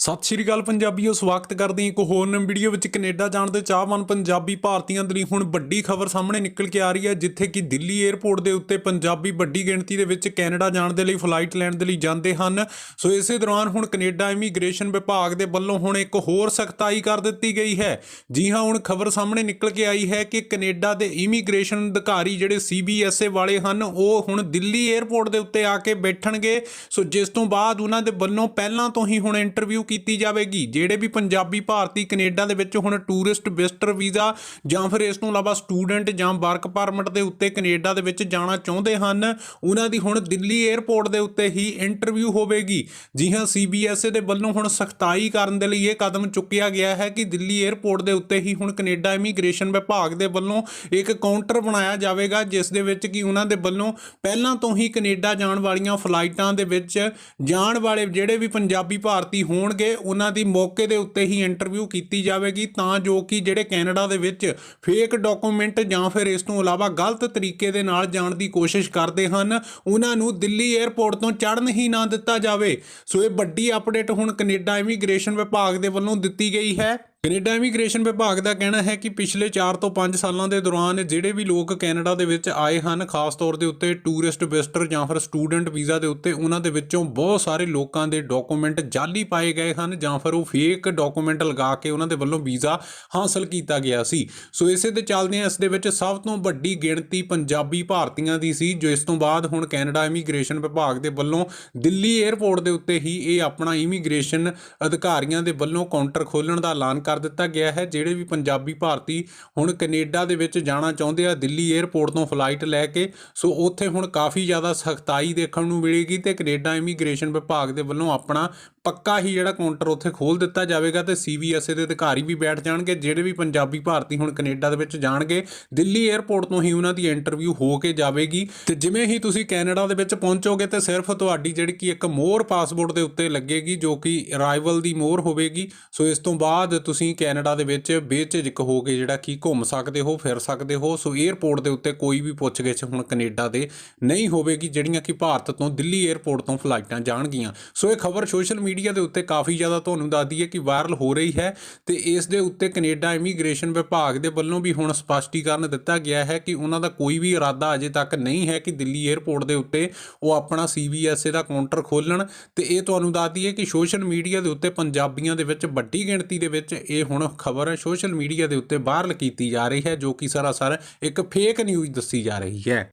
ਸਤਿ ਸ਼੍ਰੀ ਅਕਾਲ ਪੰਜਾਬੀਓ, ਸਵਾਗਤ ਕਰਦੇ ਹਾਂ ਇੱਕ ਹੋਰ ਨਵੀਂ ਵੀਡੀਓ ਵਿੱਚ ਕੈਨੇਡਾ ਜਾਣ ਦੇ ਚਾਹਵਾਨ ਪੰਜਾਬੀ ਭਾਰਤੀਆਂ ਦੇ ਲਈ ਹੁਣ ਵੱਡੀ ਖਬਰ ਸਾਹਮਣੇ ਨਿਕਲ ਕੇ ਆ ਰਹੀ ਹੈ, ਜਿੱਥੇ ਕਿ ਦਿੱਲੀ 에ਅਰਪੋਰਟ ਦੇ ਉੱਤੇ ਪੰਜਾਬੀ ਵੱਡੀ ਗਿਣਤੀ ਦੇ ਵਿੱਚ ਕੈਨੇਡਾ ਜਾਣ ਦੇ ਲਈ ਫਲਾਈਟ ਲੈਣ ਦੇ ਲਈ ਜਾਂਦੇ ਹਨ। ਸੋ ਇਸੇ ਦੌਰਾਨ ਹੁਣ ਕੈਨੇਡਾ ਇਮੀਗ੍ਰੇਸ਼ਨ ਵਿਭਾਗ ਦੇ ਵੱਲੋਂ ਹੁਣ ਇੱਕ ਹੋਰ ਸਖਤਾਈ ਕਰ ਦਿੱਤੀ ਗਈ ਹੈ। ਜੀ ਹਾਂ, ਹੁਣ ਖਬਰ ਸਾਹਮਣੇ ਨਿਕਲ ਕੇ ਆਈ ਹੈ ਕਿ ਕੈਨੇਡਾ ਦੇ ਇਮੀਗ੍ਰੇਸ਼ਨ ਅਧਿਕਾਰੀ ਜਿਹੜੇ ਸੀਬੀਐਸਏ ਵਾਲੇ ਹਨ, ਉਹ ਹੁਣ ਦਿੱਲੀ 에ਅਰਪੋਰਟ ਦੇ ਉੱਤੇ ਆ ਕੇ ਬੈਠਣਗੇ। ਸੋ ਜਿਸ ਤੋਂ ਬਾਅਦ ਉਹਨਾਂ ਦੇ ਵੱਲੋਂ ਪਹਿਲਾਂ ਤੋਂ ਹੀ ਹੁਣ ਇੰਟਰਵਿਊ ਕੀਤੀ ਜਾਵੇਗੀ, ਜਿਹੜੇ ਵੀ ਪੰਜਾਬੀ ਭਾਰਤੀ ਕੈਨੇਡਾ ਦੇ ਵਿੱਚ ਹੁਣ ਟੂਰਿਸਟ ਵਿਜ਼ਟਰ ਵੀਜ਼ਾ ਜਾਂ ਫਿਰ ਇਸ ਤੋਂ ਇਲਾਵਾ ਸਟੂਡੈਂਟ ਜਾਂ ਵਰਕ ਪਰਮਿਟ ਦੇ ਉੱਤੇ ਕੈਨੇਡਾ ਦੇ ਵਿੱਚ ਜਾਣਾ ਚਾਹੁੰਦੇ ਹਨ, ਉਹਨਾਂ ਦੀ ਹੁਣ ਦਿੱਲੀ 에ਅਰਪੋਰਟ ਦੇ ਉੱਤੇ ਹੀ ਇੰਟਰਵਿਊ ਹੋਵੇਗੀ। ਜੀ ਹਾਂ ਸੀਬੀਐਸਏ ਦੇ ਵੱਲੋਂ ਹੁਣ ਸਖਤਾਈ ਕਰਨ ਦੇ ਲਈ ਇਹ ਕਦਮ ਚੁੱਕਿਆ ਗਿਆ ਹੈ ਕਿ ਦਿੱਲੀ 에ਅਰਪੋਰਟ ਦੇ ਉੱਤੇ ਹੀ ਹੁਣ ਕੈਨੇਡਾ ਇਮੀਗ੍ਰੇਸ਼ਨ ਵਿਭਾਗ ਦੇ ਵੱਲੋਂ ਇੱਕ ਕਾਊਂਟਰ ਬਣਾਇਆ ਜਾਵੇਗਾ, ਜਿਸ ਦੇ ਵਿੱਚ ਕਿ ਉਹਨਾਂ ਦੇ ਵੱਲੋਂ ਪਹਿਲਾਂ ਤੋਂ ਹੀ ਕੈਨੇਡਾ ਜਾਣ ਵਾਲੀਆਂ ਫਲਾਈਟਾਂ ਦੇ ਵਿੱਚ ਜਾਣ ਵਾਲੇ ਜਿਹੜੇ ਵੀ ਪੰਜਾਬੀ ਭਾਰਤੀ ਹੋਣਗੇ ਉਹਨਾਂ ਦੀ ਮੌਕੇ ਦੇ ਉੱਤੇ ਹੀ ਇੰਟਰਵਿਊ ਕੀਤੀ ਜਾਵੇਗੀ ਤਾਂ ਜੋ ਕਿ ਜਿਹੜੇ ਕੈਨੇਡਾ ਦੇ ਵਿੱਚ ਫੇਕ ਡਾਕੂਮੈਂਟ ਜਾਂ ਫਿਰ ਇਸ ਤੋਂ ਇਲਾਵਾ ਗਲਤ ਤਰੀਕੇ ਦੇ ਨਾਲ ਜਾਣ ਦੀ ਕੋਸ਼ਿਸ਼ ਕਰਦੇ ਹਨ, ਉਹਨਾਂ ਨੂੰ ਦਿੱਲੀ 에ਅਰਪੋਰਟ ਤੋਂ ਚੜ੍ਹਨ ਹੀ ਨਾ ਦਿੱਤਾ ਜਾਵੇ। ਸੋ ਇਹ ਵੱਡੀ ਅਪਡੇਟ ਹੁਣ ਕੈਨੇਡਾ ਇਮੀਗ੍ਰੇਸ਼ਨ ਵਿਭਾਗ ਦੇ ਵੱਲੋਂ ਦਿੱਤੀ ਗਈ ਹੈ। ਕੈਨੇਡਾ ਇਮੀਗ੍ਰੇਸ਼ਨ ਵਿਭਾਗ ਦਾ ਕਹਿਣਾ ਹੈ ਕਿ ਪਿਛਲੇ 4 ਤੋਂ 5 ਸਾਲਾਂ ਦੇ ਦੌਰਾਨ ਜਿਹੜੇ ਵੀ ਲੋਕ ਕੈਨੇਡਾ ਦੇ ਵਿੱਚ ਆਏ ਹਨ, ਖਾਸ ਤੌਰ ਦੇ ਉੱਤੇ ਟੂਰਿਸਟ ਵਿਜ਼ਟਰ ਜਾਂ ਫਿਰ ਸਟੂਡੈਂਟ ਵੀਜ਼ਾ ਦੇ ਉੱਤੇ, ਉਹਨਾਂ ਦੇ ਵਿੱਚੋਂ ਬਹੁਤ ਸਾਰੇ ਲੋਕਾਂ ਦੇ ਡਾਕੂਮੈਂਟ ਜਾਲੀ ਪਾਏ ਗਏ ਹਨ ਜਾਂ ਫਿਰ ਉਹ ਫੇਕ ਡਾਕੂਮੈਂਟ ਲਗਾ ਕੇ ਉਹਨਾਂ ਦੇ ਵੱਲੋਂ ਵੀਜ਼ਾ ਹਾਸਲ ਕੀਤਾ ਗਿਆ ਸੀ। ਸੋ ਇਸੇ ਦੇ ਚੱਲਦਿਆਂ ਇਸ ਦੇ ਵਿੱਚ ਸਭ ਤੋਂ ਵੱਡੀ ਗਿਣਤੀ ਪੰਜਾਬੀ ਭਾਰਤੀਆਂ ਦੀ ਸੀ, ਜੋ ਇਸ ਤੋਂ ਬਾਅਦ ਹੁਣ ਕੈਨੇਡਾ ਇਮੀਗ੍ਰੇਸ਼ਨ ਵਿਭਾਗ ਦੇ ਵੱਲੋਂ ਦਿੱਲੀ 에ਅਰਪੋਰਟ ਦੇ ਉੱਤੇ ਹੀ ਇਹ ਆਪਣਾ ਇਮੀਗ੍ਰੇਸ਼ਨ ਅਧਿਕਾਰੀਆਂ ਦੇ ਵੱਲੋਂ ਕਾਊਂਟਰ ਖੋਲਣ ਦਾ ਐਲਾਨ ਕਰ ਦਿੱਤਾ ਗਿਆ ਹੈ। ਜਿਹੜੇ ਵੀ ਪੰਜਾਬੀ ਭਾਰਤੀ ਹੁਣ ਕੈਨੇਡਾ ਦੇ ਵਿੱਚ ਜਾਣਾ ਚਾਹੁੰਦੇ ਆ, ਦਿੱਲੀ 에ਅਰਪੋਰਟ ਤੋਂ ਫਲਾਈਟ ਲੈ ਕੇ, ਸੋ ਉੱਥੇ ਹੁਣ ਕਾਫੀ ਜ਼ਿਆਦਾ ਸਖਤਾਈ ਦੇਖਣ ਨੂੰ ਮਿਲੇਗੀ ਤੇ ਕੈਨੇਡਾ ਇਮੀਗ੍ਰੇਸ਼ਨ ਵਿਭਾਗ ਦੇ ਵੱਲੋਂ ਆਪਣਾ ਪੱਕਾ ਹੀ ਜਿਹੜਾ ਕਾਊਂਟਰ ਉੱਥੇ ਖੋਲ ਦਿੱਤਾ ਜਾਵੇਗਾ ਤੇ ਸੀਵੀਐਸਏ ਦੇ ਅਧਿਕਾਰੀ ਵੀ ਬੈਠ ਜਾਣਗੇ, ਜਿਹੜੇ ਵੀ ਪੰਜਾਬੀ ਭਾਰਤੀ ਹੁਣ ਕੈਨੇਡਾ ਦੇ ਵਿੱਚ ਜਾਣਗੇ। ਦਿੱਲੀ 에ਅਰਪੋਰਟ ਤੋਂ ਹੀ ਉਹਨਾਂ ਦੀ ਇੰਟਰਵਿਊ ਹੋ ਕੇ ਜਾਵੇਗੀ। ਤੇ ਜਿਵੇਂ ਹੀ ਤੁਸੀਂ ਕੈਨੇਡਾ ਦੇ ਵਿੱਚ ਪਹੁੰਚੋਗੇ ਤੇ ਸਿਰਫ ਤੁਹਾਡੀ ਜਿਹੜੀ ਕਿ ਇੱਕ ਮੋਹਰ ਪਾਸਪੋਰਟ ਦੇ ਉੱਤੇ ਲੱਗੇਗੀ, ਜੋ ਕਿ ਅਰਾਈਵਲ ਦੀ ਮੋਹਰ ਹੋਵੇਗੀ। ਸੋ ਇਸ ਤੋਂ ਬਾਅਦ ਤੁਸੀਂ ਕੈਨੇਡਾ ਦੇ ਵਿੱਚ ਬੇਝਿਜਕ ਹੋ ਕੇ ਜਿਹੜਾ ਕਿ ਘੁੰਮ ਸਕਦੇ ਹੋ, ਫਿਰ ਸਕਦੇ ਹੋ। ਸੋ 에ਅਰਪੋਰਟ ਦੇ ਉੱਤੇ ਕੋਈ ਵੀ ਪੁੱਛਗਿੱਛ ਹੁਣ ਕੈਨੇਡਾ ਦੇ ਨਹੀਂ ਹੋਵੇਗੀ, ਜਿਹੜੀਆਂ ਕਿ ਭਾਰਤ ਤੋਂ ਦਿੱਲੀ 에ਅਰਪੋਰਟ ਤੋਂ ਫਲਾਈਟਾਂ ਜਾਣਗੀਆਂ। ਸੋ ਇਹ ਖਬਰ ਸੋਸ਼ਲ ਮੀਡੀਆ ਦੇ ਉੱਤੇ ਕਾਫੀ ਜ਼ਿਆਦਾ ਤੁਹਾਨੂੰ ਦੱਸਦੀ ਹੈ ਕਿ ਵਾਇਰਲ ਹੋ ਰਹੀ ਹੈ ਤੇ ਇਸ ਦੇ ਉੱਤੇ ਕੈਨੇਡਾ ਇਮੀਗ੍ਰੇਸ਼ਨ ਵਿਭਾਗ ਦੇ ਵੱਲੋਂ ਵੀ ਹੁਣ ਸਪਸ਼ਟੀਕਰਨ ਦਿੱਤਾ ਗਿਆ ਹੈ ਕਿ ਉਹਨਾਂ ਦਾ ਕੋਈ ਵੀ ਇਰਾਦਾ ਅਜੇ ਤੱਕ ਨਹੀਂ ਹੈ ਕਿ ਦਿੱਲੀ 에ਅਰਪੋਰਟ ਦੇ ਉੱਤੇ ਉਹ ਆਪਣਾ ਸੀਬੀਐਸਏ ਦਾ ਕਾਊਂਟਰ ਖੋਲਣ ਤੇ ਇਹ ਤੁਹਾਨੂੰ ਦੱਸਦੀ ਹੈ ਕਿ ਸੋਸ਼ਲ ਮੀਡੀਆ ਦੇ ਉੱਤੇ ਪੰਜਾਬੀਆਂ ਦੇ ਵਿੱਚ ਵੱਡੀ ਗਿਣਤੀ ਦੇ ਵਿੱਚ ਇਹ ਹੁਣ ਖਬਰ ਸੋਸ਼ਲ ਮੀਡੀਆ ਦੇ ਉੱਤੇ ਵਾਇਰਲ ਕੀਤੀ ਜਾ ਰਹੀ ਹੈ ਜੋ ਕਿ ਸਰਾਸਰ ਇੱਕ ਫੇਕ ਨਿਊਜ਼ ਦੱਸੀ ਜਾ ਰਹੀ ਹੈ।